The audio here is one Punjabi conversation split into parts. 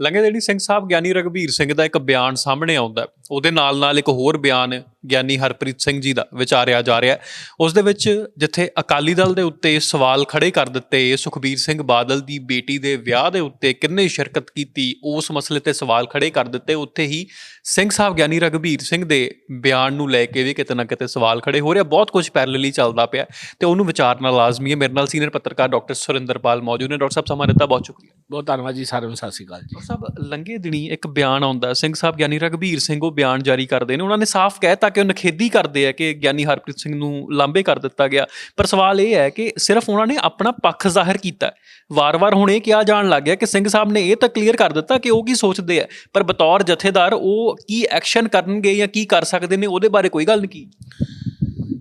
ਲੰਗੇ ਜਿਹੜੀ ਸਿੰਘ ਸਾਹਿਬ ਗਿਆਨੀ ਰਗਵੀਰ ਸਿੰਘ ਦਾ ਇੱਕ ਬਿਆਨ ਸਾਹਮਣੇ ਆਉਂਦਾ ਉਹਦੇ ਨਾਲ ਨਾਲ ਇੱਕ ਹੋਰ ਬਿਆਨ ਗਿਆਨੀ ਹਰਪ੍ਰੀਤ ਸਿੰਘ ਜੀ ਦਾ ਵਿਚਾਰਿਆ ਜਾ ਰਿਹਾ। ਉਸ ਦੇ ਵਿੱਚ ਜਿੱਥੇ ਅਕਾਲੀ ਦਲ ਦੇ ਉੱਤੇ ਸਵਾਲ ਖੜੇ ਕਰ ਦਿੱਤੇ ਸੁਖਬੀਰ ਸਿੰਘ ਬਾਦਲ ਦੀ ਬੇਟੀ ਦੇ ਵਿਆਹ ਦੇ ਉੱਤੇ ਕਿੰਨੇ ਸ਼ਿਰਕਤ ਕੀਤੀ ਉਸ ਮਸਲੇ ਤੇ ਸਵਾਲ ਖੜੇ ਕਰ ਦਿੱਤੇ ਉੱਥੇ ਹੀ ਸਿੰਘ ਸਾਹਿਬ ਗਿਆਨੀ ਰਗਵੀਰ ਸਿੰਘ ਦੇ ਬਿਆਨ ਨੂੰ ਲੈ ਕੇ ਵੀ ਕਿਤੇ ਨਾ ਕਿਤੇ ਸਵਾਲ ਖੜੇ ਹੋ ਰਿਹਾ। ਬਹੁਤ ਕੁਝ ਪੈਰਲਲੀ ਚੱਲਦਾ ਪਿਆ ਤੇ ਉਹਨੂੰ ਵਿਚਾਰਨਾ ਲਾਜ਼ਮੀ ਹੈ। ਮੇਰੇ ਨਾਲ ਸੀਨੀਅਰ ਪੱਤਰਕਾਰ ਡਾਕਟਰ ਸੁਰਿੰਦਰਪਾਲ ਮੌਜੂਦ ਨੇ। ਡਾਕਟਰ ਸਾਹਿਬ ਸਮਾਂ ਦਿੱਤਾ ਬਹੁਤ ਸ਼ੁਕਰੀਆ। ਬਹੁਤ ਧੰਨਵਾਦ ਜੀ ਸਾਰਿਆਂ ਨੂੰ ਸਤਿ ਸ਼੍ਰੀ ਅਕਾਲ ਜੀ। ਸਾਹਿਬ ਲੰਗੇ ਦਿਨੀ ਇੱਕ ਬਿਆਨ ਆਉਂਦਾ ਸਿੰਘ ਸਾਹਿਬ ਗਿਆਨੀ ਰਗਵੀਰ ਸਿੰਘ ਉਹ ਬਿਆਨ ਜਾਰੀ ਕਰਦੇ ਨੇ। ਉਹਨਾਂ ਨੇ ਸਾਫ਼ ਕਹਿਤਾ ਕਿ ਉਹ ਨਖੇਦੀ ਕਰਦੇ ਆ ਕਿ ਗਿਆਨੀ ਹਰਪ੍ਰੀਤ ਸਿੰਘ ਨੂੰ ਲਾਂਬੇ ਕਰ ਦਿੱਤਾ ਗਿਆ। ਪਰ ਸਵਾਲ ਇਹ ਹੈ ਕਿ ਸਿਰਫ ਉਹਨਾਂ ਨੇ ਆਪਣਾ ਪੱਖ ਜ਼ਾਹਿਰ ਕੀਤਾ ਵਾਰ-ਵਾਰ ਹੁਣ ਇਹ ਕਿਹਾ ਜਾਣ ਲੱਗ ਗਿਆ ਕਿ ਸਿੰਘ ਸਾਹਿਬ ਨੇ ਇਹ ਤਾਂ ਕਲੀਅਰ ਕਰ ਦਿੱਤਾ ਕਿ ਉਹ ਕੀ ਸੋਚਦੇ ਆ। ਪਰ ਬਤੌਰ ਜਥੇਦਾਰ ਉਹ ਕੀ ਐਕਸ਼ਨ ਕਰਨਗੇ ਜਾਂ ਕੀ ਕਰ ਸਕਦੇ ਨੇ, ਉਹਦੇ ਬਾਰੇ ਕੋਈ ਗੱਲ ਨਹੀਂ ਕੀ?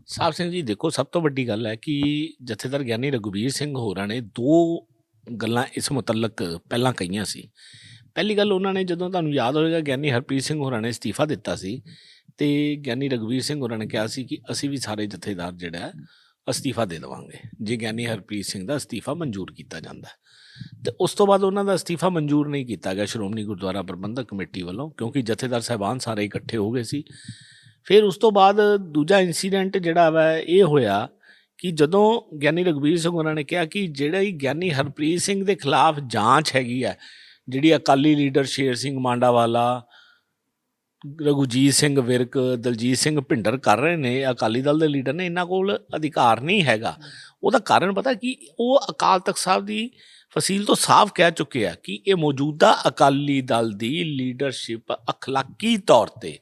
ਸਾਹਿਬ ਸਿੰਘ ਜੀ, ਦੇਖੋ, ਸਭ ਤੋਂ ਵੱਡੀ ਗੱਲ ਹੈ ਕਿ ਜਥੇਦਾਰ ਗਿਆਨੀ ਰਘੁਬੀਰ ਸਿੰਘ ਹੋਰਾਂ ਨੇ ਦੋ ਗੱਲਾਂ ਇਸ ਮੁਤਲਕ ਪਹਿਲਾਂ ਕਹੀਆਂ ਸੀ। ਪਹਿਲੀ ਗੱਲ ਉਹਨਾਂ ਨੇ ਜਦੋਂ ਤੁਹਾਨੂੰ ਯਾਦ ਹੋਵੇਗਾ ਗਿਆਨੀ ਹਰਪ੍ਰੀਤ ਸਿੰਘ ਹੋਰਾਂ ਨੇ ਅਸਤੀਫਾ ਦਿੱਤਾ ਸੀ ਤੇ ਗਿਆਨੀ ਰਘੁਬੀਰ ਸਿੰਘ ਹੋਰਾਂ ਨੇ ਕਿਹਾ ਸੀ ਕਿ ਅਸੀਂ ਵੀ ਸਾਰੇ ਜਥੇਦਾਰ ਜਿਹੜਾ ਹੈ, ਅਸਤੀਫਾ ਦੇ ਦੇਵਾਂਗੇ। ਜੇ ਗਿਆਨੀ ਹਰਪ੍ਰੀਤ ਸਿੰਘ ਦਾ ਅਸਤੀਫਾ ਮਨਜ਼ੂਰ ਕੀਤਾ ਜਾਂਦਾ ਹੈ। ਤੇ ਉਸ ਤੋਂ ਬਾਅਦ ਉਹਨਾਂ ਦਾ ਅਸਤੀਫਾ ਮਨਜ਼ੂਰ ਨਹੀਂ ਕੀਤਾ ਗਿਆ ਸ਼੍ਰੋਮਣੀ ਗੁਰਦੁਆਰਾ ਪ੍ਰਬੰਧਕ ਕਮੇਟੀ ਵੱਲੋਂ ਕਿਉਂਕਿ ਜਥੇਦਾਰ ਸਾਹਿਬਾਨ ਸਾਰੇ ਇਕੱਠੇ ਹੋ ਗਏ ਸੀ। ਫਿਰ ਉਸ ਤੋਂ ਬਾਅਦ ਦੂਜਾ ਇਨਸੀਡੈਂਟ ਜਿਹੜਾ ਵਾ ਇਹ ਹੋਇਆ ਕਿ ਜਦੋਂ ਗਿਆਨੀ ਰਘਬੀਰ ਸਿੰਘ ਉਹਨਾਂ ਨੇ ਕਿਹਾ ਕਿ ਜਿਹੜੀ ਗਿਆਨੀ ਹਰਪ੍ਰੀਤ ਸਿੰਘ ਦੇ ਖਿਲਾਫ ਜਾਂਚ ਹੈਗੀ ਹੈ ਜਿਹੜੀ ਅਕਾਲੀ ਲੀਡਰ ਸ਼ੇਰ ਸਿੰਘ ਮਾਂਡਾਵਾਲਾ ਰਘੁਜੀਤ ਸਿੰਘ ਵਿਰਕ, ਦਲਜੀਤ ਸਿੰਘ ਭਿੰਡਰ ਕਰ ਰਹੇ ਨੇ, ਅਕਾਲੀ ਦਲ ਦੇ ਲੀਡਰ ਨੇ, ਇਹਨਾਂ ਕੋਲ ਅਧਿਕਾਰ ਨਹੀਂ ਹੈਗਾ। ਉਹਦਾ ਕਾਰਨ ਪਤਾ ਕਿ? ਉਹ ਅਕਾਲ ਤਖਤ ਸਾਹਿਬ ਦੀ ਫਸੀਲ ਤੋਂ ਸਾਫ਼ ਕਹਿ ਚੁੱਕੇ ਆ ਕਿ ਇਹ ਮੌਜੂਦਾ ਅਕਾਲੀ ਦਲ ਦੀ ਲੀਡਰਸ਼ਿਪ ਅਖਲਾਕੀ ਤੌਰ ਤੇ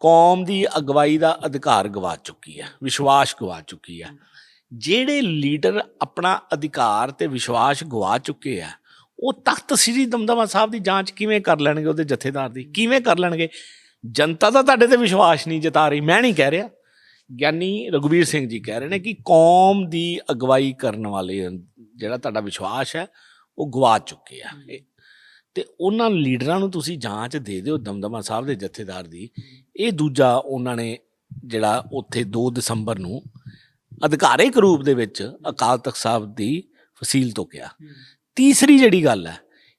ਕੌਮ ਦੀ ਅਗਵਾਈ ਦਾ ਅਧਿਕਾਰ ਗਵਾ ਚੁੱਕੀ ਹੈ ਵਿਸ਼ਵਾਸ ਗਵਾ ਚੁੱਕੀ ਆ। ਜਿਹੜੇ ਲੀਡਰ ਆਪਣਾ ਅਧਿਕਾਰ ਤੇ ਵਿਸ਼ਵਾਸ ਗਵਾ ਚੁੱਕੇ ਆ ਉਹ ਤਖਤ ਸ੍ਰੀ ਦਮਦਮਾ ਸਾਹਿਬ ਦੀ ਜਾਂਚ ਕਿਵੇਂ ਕਰ ਲੈਣਗੇ ਉਹਦੇ ਜਥੇਦਾਰ ਦੀ? ਕਿਵੇਂ ਕਰ ਲੈਣਗੇ? ਜਨਤਾ ਦਾ ਤੁਹਾਡੇ ਤੇ ਵਿਸ਼ਵਾਸ ਨਹੀਂ ਜਤਾ ਰਹੀ। ਮੈਂ ਨਹੀਂ ਕਹਿ ਰਿਹਾ। ਗਿਆਨੀ ਰਘੁਬੀਰ ਸਿੰਘ ਜੀ ਕਹਿ ਰਹੇ ਨੇ ਕਿ ਕੌਮ ਦੀ ਅਗਵਾਈ ਕਰਨ ਵਾਲੇ ਜਿਹੜਾ ਤੁਹਾਡਾ ਵਿਸ਼ਵਾਸ ਹੈ ਉਹ ਗਵਾ ਚੁੱਕੇ ਆ। ਤੇ ਉਹਨਾਂ ਲੀਡਰਾਂ ਨੂੰ ਤੁਸੀਂ ਜਾਂਚ ਦੇ ਦਿਓ ਦਮਦਮਾ ਸਾਹਿਬ ਦੇ ਜਥੇਦਾਰ ਦੀ। ਇਹ ਦੂਜਾ ਉਹਨਾਂ ਨੇ ਜਿਹੜਾ ਉੱਥੇ 2 ਦਸੰਬਰ ਨੂੰ ਅਧਿਕਾਰਿਕ ਰੂਪ ਦੇ ਵਿੱਚ ਅਕਾਲ ਤਖਤ ਸਾਹਿਬ ਦੀ ਫਸੀਲ ਤੋਂ ਕਿਹਾ। ਤੀਸਰੀ ਜਿਹੜੀ ਗੱਲ ਹੈ